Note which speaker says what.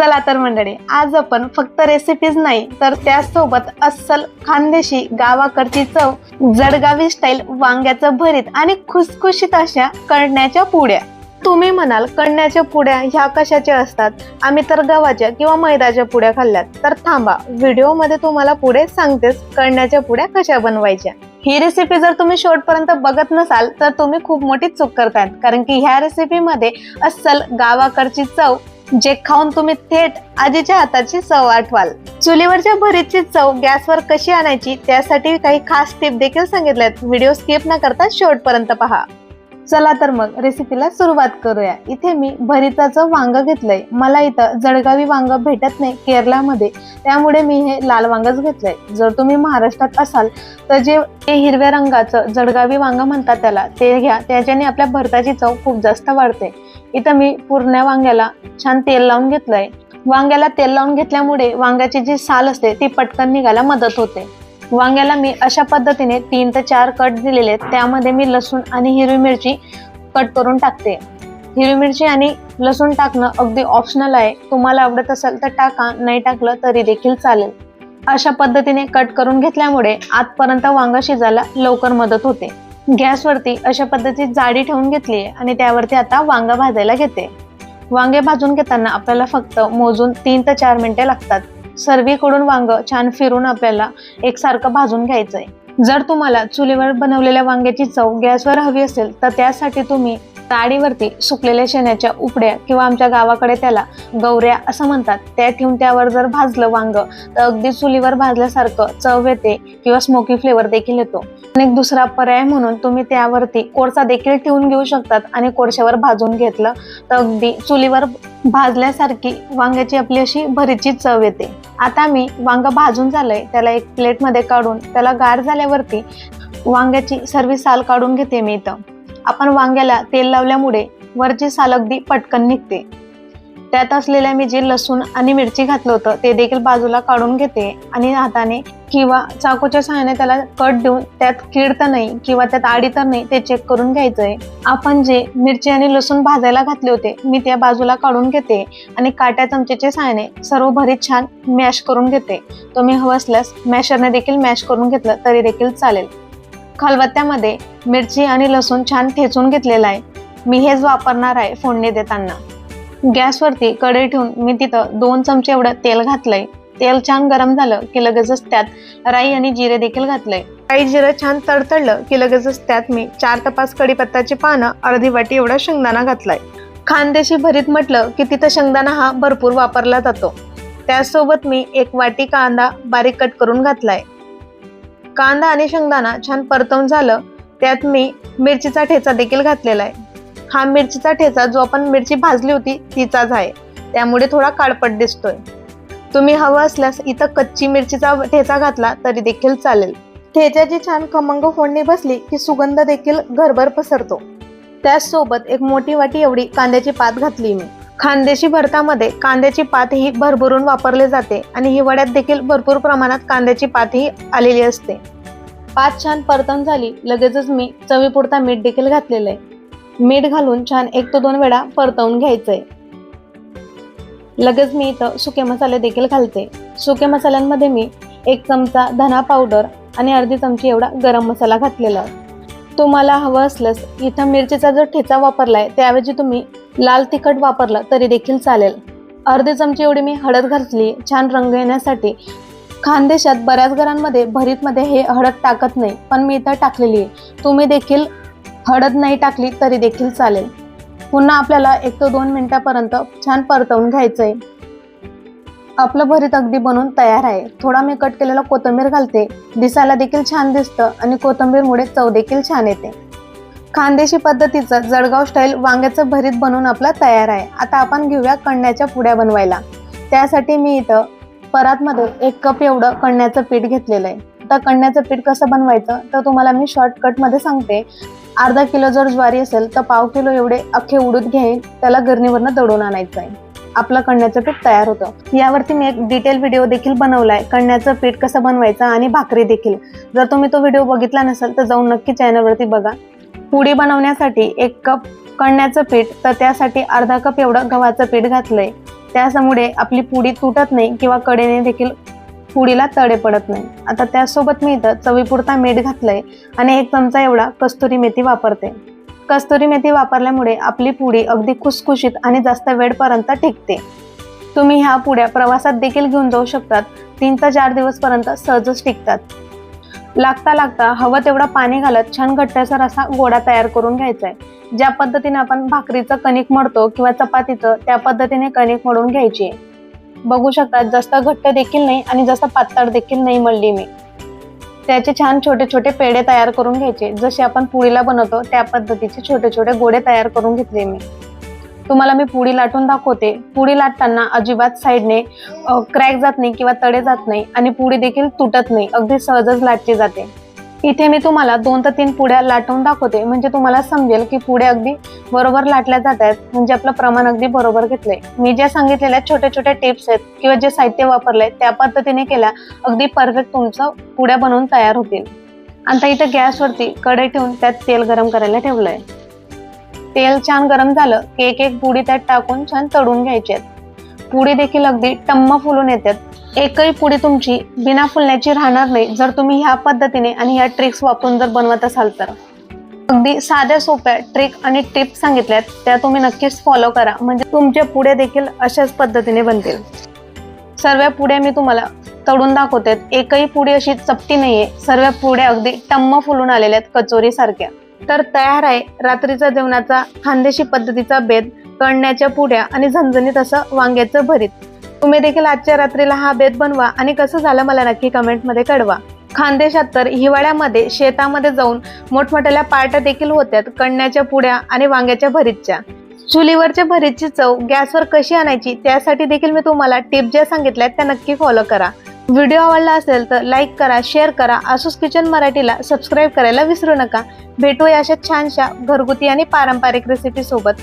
Speaker 1: चला तर मंडळी आज आपण फक्त रेसिपीज नाही तर त्यासोबत अस्सल खानदेशी गावाकडची चव जडगावी स्टाईल वांग्याचं भरीत आणि खुसखुशीत अशा कळण्याच्या पुड्या. तुम्ही म्हणाल कळण्याच्या पुड्या ह्या कशाच्या असतात? आम्ही तर गव्हाच्या किंवा मैदाच्या पुड्या खाल्ल्यात. तर थांबा व्हिडिओमध्ये तुम्हाला पुढे सांगतेस कळण्याच्या पुड्या कशा बनवायच्या. ही रेसिपी जर तुम्ही शेवटपर्यंत बघत नसाल तर तुम्ही खूप मोठी चूक करतायत कारण की ह्या रेसिपीमध्ये अस्सल गावाकडची चव जे खाऊन तुम्ही थेट आजीच्या हाताची चव आठवाल. चुलीवरच्या भरीतची चव गॅसवर कशी आणायची त्यासाठी काही खास टिप देखील सांगितल्यात. व्हिडिओ स्किप न करता शेवटपर्यंत पहा. चला तर मग रेसिपीला सुरुवात करूया. इथे मी भरिताचं वांगं घेतलंय. मला इथं जळगावी वांग भेटत नाही केरलामध्ये त्यामुळे मी हे लाल वांगच घेतलंय. जर तुम्ही महाराष्ट्रात असाल तर जे ते हिरव्या रंगाचं जळगावी वांगं म्हणतात त्याला ते घ्या. त्याच्याने आपल्या भरताची चव खूप जास्त वाढते. इथं मी पूर्ण वांग्याला छान तेल लावून घेतलंय. वांग्याला तेल लावून घेतल्यामुळे वांग्याची जी साल असते ती पटकन निघायला मदत होते. वांग्याला मी अशा पद्धतीने तीन ते चार कट दिलेले आहेत. त्यामध्ये मी लसूण आणि हिरवी मिरची कट करून टाकते. हिरवी मिरची आणि लसूण टाकणं अगदी ऑप्शनल आहे. तुम्हाला आवडत असेल तर टाका नाही टाकलं तरी देखील चालेल. अशा पद्धतीने कट करून घेतल्यामुळे आतपर्यंत वांग शिजायला लवकर मदत होते. गॅसवरती अशा पद्धतीची जाडी ठेवून घेतली आहे आणि त्यावरती आता वांग भाजायला घेते. वांगे भाजून घेताना आपल्याला फक्त मोजून तीन ते चार मिनिटे लागतात. सर्वीकडून वांग छान फिरून आपल्याला एकसारखं भाजून घ्यायचं आहे जर तुम्हाला चुलीवर बनवलेल्या वांग्याची चव गॅसवर हवी असेल तर त्यासाठी तुम्ही ताडीवरती सुकलेल्या शेण्याच्या उपड्या किंवा आमच्या गावाकडे त्याला गौऱ्या असं म्हणतात. त्या ठेवून त्यावर जर भाजलं वांग तर अगदी चुलीवर भाजल्यासारखं चव येते किंवा स्मोकी फ्लेवर देखील येतो. एक दुसरा पर्याय म्हणून तुम्ही त्यावरती कोळसा देखील ठेवून घेऊ शकतात आणि कोळशावर भाजून घेतलं तर अगदी चुलीवर भाजल्यासारखी वांग्याची आपली अशी भरीची चव येते. आता मी वांग भाजून झालंय त्याला एक प्लेटमध्ये काढून त्याला गार झाल्यावरती वांग्याची सर्व साल काढून घेते मी इथं. आपण वांग्याला तेल लावल्यामुळे वरची साल अगदी पटकन निघते. त्यात असलेल्या मी जे लसूण आणि मिरची घातलं होतं ते देखील बाजूला काढून घेते आणि हाताने किंवा चाकूच्या सहाय्याने त्याला कट देऊन त्यात कीड तर नाही किंवा त्यात आडी तर नाही ते चेक करून घ्यायचंय. आपण जे मिरची आणि लसूण भाजायला घातले होते मी त्या बाजूला काढून घेते आणि काट्या चमचेच्या सहाय्याने सर्व भरीत छान मॅश करून घेते. तुम्ही हवं असल्यास मॅशरने देखील मॅश करून घेतलं तरी देखील चालेल. खलबत्त्यामध्ये मिरची आणि लसूण छान ठेचून घेतलेला आहे. मी हेच वापरणार आहे फोडणी देताना. गॅसवरती कढई ठेवून मी तिथं दोन चमचे एवढं तेल घातलंय. तेल छान गरम झालं की लगेचच त्यात राई आणि जिरे देखील घातलंय. राई जिरं छान तडतडलं की लगेचच त्यात मी चार तपास कडीपत्ताची पानं अर्धी वाटी एवढा शेंगदाणा घातलाय. खानदेशी भरीत म्हटलं की तिथं शेंगदाणा हा भरपूर वापरला जातो. त्यासोबत मी एक वाटी कांदा बारीक कट करून घातलाय. कांदा आणि शेंगदाणा छान परतवून झालं त्यात मी मिरचीचा ठेचा देखील घातलेला आहे. हा मिरचीचा ठेचा जो आपण मिरची भाजली होती तिचाच आहे. त्यामुळे थोडा काळपट दिसतोय. तुम्ही हवं असल्यास इथं कच्ची मिरचीचा ठेचा घातला तरी देखील चालेल. ठेच्याची छान खमंग फोडणी बसली की सुगंध देखील घरभर पसरतो. त्याचसोबत एक मोठी वाटी एवढी कांद्याची पात घातली मी. खानदेशी भरतामध्ये कांद्याची पात ही भरभरून वापरले जाते आणि हिवाळ्यात देखील भरपूर प्रमाणात कांद्याची पात ही आलेली असते. पात छान परतन झाली लगेचच मी चवीपुरता मीठ देखील घातलेलं आहे. मीठ घालून छान एक ते दोन वेळा परतवून घ्यायचंय. लगेच मी इथं सुके मसाले देखील घालते. सुके मसाल्यांमध्ये मी एक चमचा धना पावडर आणि अर्धी चमची एवढा गरम मसाला घातलेला. तुम्हाला हवं असल्यास इथं मिरचीचा जो ठेचा वापरलाय त्याऐवजी तुम्ही लाल तिखट वापरलं तरी देखील चालेल. अर्धी चमची एवढी मी हळद घातली छान रंग येण्यासाठी. खानदेशात बऱ्याच घरांमध्ये भरीतमध्ये हे हळद टाकत नाही पण मी इथं टाकलेली आहे. तुम्ही देखील हळद नाही टाकली तरी देखील चालेल. पुन्हा आपल्याला एक ते दोन मिनिटापर्यंत छान परतवून घ्यायचं आहे आपलं भरीत अगदी बनून तयार आहे. थोडा मी कट केलेला कोथिंबीर घालते. दिसायला देखील छान दिसतं आणि कोथिंबीरमुळे चव देखील छान येते. खानदेशी पद्धतीचं जळगाव स्टाईल वांग्याचं भरीत बनवून आपला तयार आहे. आता आपण घेऊया कण्याच्या पुड्या बनवायला. त्यासाठी मी इथं परातमध्ये एक कप एवढं कण्याचं पीठ घेतलेलं आहे. तर कण्याचं पीठ कसं बनवायचं तर तुम्हाला मी शॉर्टकटमध्ये सांगते. अर्धा किलो जर ज्वारी असेल तर पाव किलो एवढे अख्खे उडूत घेईन. त्याला गिरणीवरनं दडून आणायचं आहे. आपलं कण्याचं पीठ तयार होतं. यावरती मी एक डिटेल व्हिडिओ देखील बनवलाय. कण्याचं पीठ कसं बनवायचं आणि भाकरी देखील. जर तुम्ही तो व्हिडिओ बघितला नसेल तर जाऊन नक्की चॅनलवरती बघा. पुडी बनवण्यासाठी एक कप कण्याचं पीठ तर त्यासाठी अर्धा कप एवढं गव्हाचं पीठ घातलंय. त्यामुळे आपली पुडी तुटत नाही किंवा कडेने देखील पुडीला तडे पडत नाही. आता त्यासोबत मी इथं चवीपुरता मीठ घातलंय आणि एक चमचा एवढा कस्तुरी मेथी वापरते. कस्तुरी मेथी वापरल्यामुळे आपली पुडी अगदी खुसखुशीत आणि जास्त वेळपर्यंत टिकते. तुम्ही ह्या पुड्या प्रवासात देखील घेऊन जाऊ शकतात. तीन ते चार दिवसपर्यंत सहजच टिकतात. लागता लागता हवं तेवढं पाणी घालत छान घट्टसर असा गोडा तयार करून घ्यायचा आहे ज्या पद्धतीने आपण भाकरीचं कणिक मळतो किंवा चपातीचं त्या पद्धतीने कणिक मळून घ्यायची. आहे बघू शकता जास्त घट्ट देखील नाही आणि जास्त पातळ देखील नाही मळली मी. त्याचे छान छोटे छोटे पेढे तयार करून घ्यायचे. जसे आपण पुळीला बनवतो त्या पद्धतीचे छोटे छोटे गोडे तयार करून घेतले मी. तुम्हाला मी पुडी लाटून दाखवते. पुडी लाटताना अजिबात साईडने क्रॅक जात नाही किंवा तडे जात नाही आणि पुडी देखील तुटत नाही. अगदी सहजच लाटली जाते. इथे मी तुम्हाला दोन ते तीन पुड्या लाटून दाखवते. म्हणजे तुम्हाला समजेल की पुड्या अगदी बरोबर लाटल्या जात आहेत. म्हणजे आपलं प्रमाण अगदी बरोबर घेतलंय. मी ज्या सांगितलेल्या छोट्या छोट्या टिप्स आहेत किंवा जे साहित्य वापरलंय त्या पद्धतीने केल्या अगदी परफेक्ट तुमचं पुड्या बनवून तयार होतील. आता इथं गॅसवरती कढई ठेवून त्यात तेल गरम करायला ठेवलंय. तेल छान गरम झालं की एक एक पुडी त्यात टाकून छान तळून घ्यायची आहेत. पुडी देखील अगदी टम्म फुलून येतात. एकही पुडी तुमची बिना फुलण्याची राहणार नाही. जर तुम्ही ह्या पद्धतीने आणि ह्या ट्रिक्स वापरून जर बनवत असाल तर. अगदी साध्या सोप्या ट्रिक आणि टिप्स सांगितल्यात त्या तुम्ही नक्कीच फॉलो करा. म्हणजे तुमच्यापुढे देखील अशाच पद्धतीने बनतील. सर्व पुढे मी तुम्हाला तळून दाखवते. एकही पुढे अशी चपटी नाहीये. सर्व पुढे अगदी टम्म फुलून आलेल्या आहेत कचोरी सारख्या तर तयार आहे रात्रीचा जेवणाचा खानदेशी पद्धतीचा बेद कळण्याच्या पुड्या आणि झणझणीत असं वांग्याचं भरीत. तुम्ही देखील आजच्या रात्रीला हा बेद बनवा आणि कसं झालं मला नक्की कमेंटमध्ये कळवा. खानदेशात तर हिवाळ्यामध्ये शेतामध्ये जाऊन मोठमोठ्या पार्ट्या देखील होत्यात कण्याच्या पुड्या आणि वांग्याच्या भरीतच्या. चुलीवरच्या भरीतची चव गॅसवर कशी आणायची त्यासाठी देखील मी तुम्हाला टिप ज्या सांगितल्या त्या नक्की फॉलो करा. व्हिडिओ आवडला असेल तर लाईक करा शेअर करा आसूस किचन मराठीला सबस्क्राईब करायला विसरू नका. भेटूया अशा छानशा घरगुती आणि पारंपरिक रेसिपीसोबत